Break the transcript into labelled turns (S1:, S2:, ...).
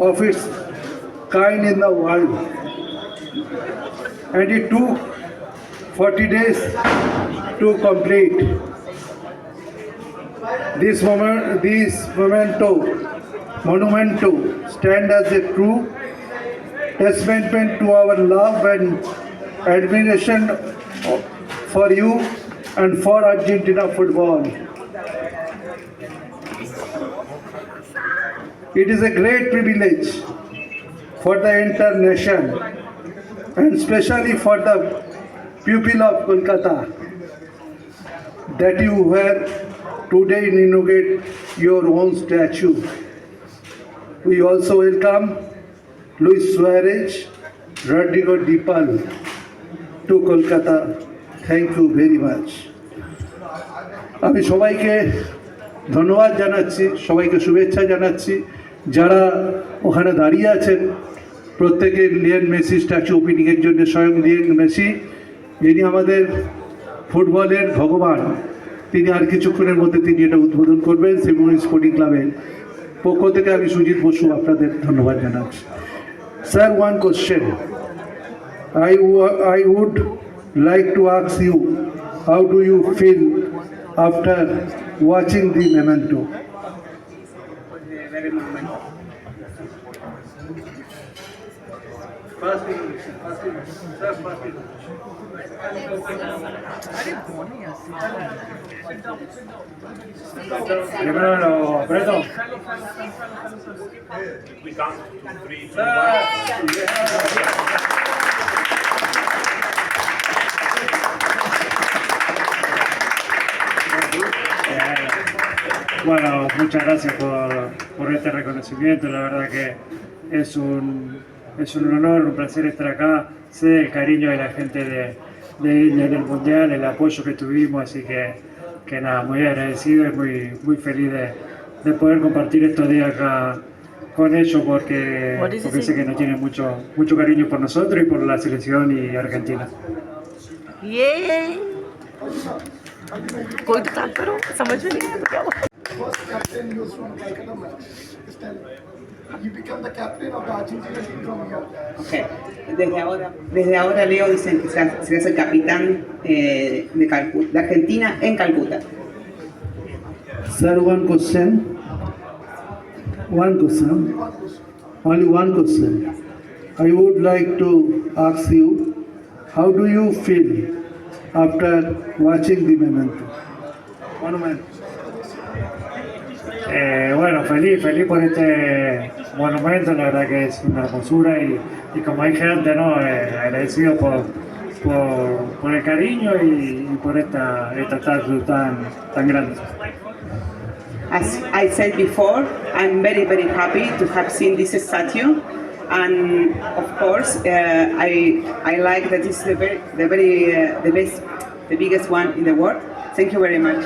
S1: of its kind in the world. And it took 40 days to complete. This moment, this memento, monumento stand as a true testament to our love and admiration for you and for Argentina football. It is a great privilege for the entire nation and especially for the people of Kolkata that you were today inaugurate your own statue. We also welcome Luis Suarez, Rodrigo Dipal to Kolkata. Thank you very much. আমি সবাইকে ধন্যবাদ জানাচ্ছি সবাইকে শুভেচ্ছা জানাচ্ছি যারা ওখানে দাঁড়িয়ে আছেন প্রত্যেকে লিয়েন মেসি স্ট্যাচু ওপেনিংয়ের জন্য স্বয়ং লিয়েন মেসি যিনি আমাদের ফুটবলের ভগবান তিনি আর কিছুক্ষণের মধ্যে তিনি এটা উদ্বোধন করবেন সিমনি স্পোর্টিং ক্লাবের পক্ষ থেকে আমি সুজিত বসু আপনাদের ধন্যবাদ জানাচ্ছি। Sir one question I I would like to I you like to you you, after watching the feel watching the memento?
S2: Primero lo apreto. Bueno, muchas gracias por, por este reconocimiento. La verdad que es un, es un honor, un placer estar acá. Sé el cariño de la gente de, de India en el Mundial, el apoyo que tuvimos, así que, que nada, muy agradecido y muy, muy feliz de, de poder compartir estos días acá con ellos porque,
S3: What is
S2: porque
S3: it?
S2: sé que nos tienen mucho, mucho cariño por nosotros y por la selección y Argentina.
S3: ये कोई तो काम करो समझ में नहीं आता क्या हुआ?
S4: first captain he was from Calcutta Style. You become the captain of the Argentina team from here.
S5: Ok. Desde ahora, desde ahora Leo dicen que serás, serás el capitán eh, de, de Argentina en Calcuta.
S1: Sir, one question. One question. Only one question. I would like to ask you, how do you feel after watching the memento? Monument.
S2: Eh, bueno, feliz, feliz por este monumento, la verdad que es una hermosura y, como hay gente, ¿no? Eh, agradecido por, por, el cariño y, por esta, esta estatua tan, tan grande.
S5: As I said before, I'm very, very happy to have seen this statue. And of course, uh, I, I like that it's the very, the, very uh, the best, the biggest one in the world. Thank you very much.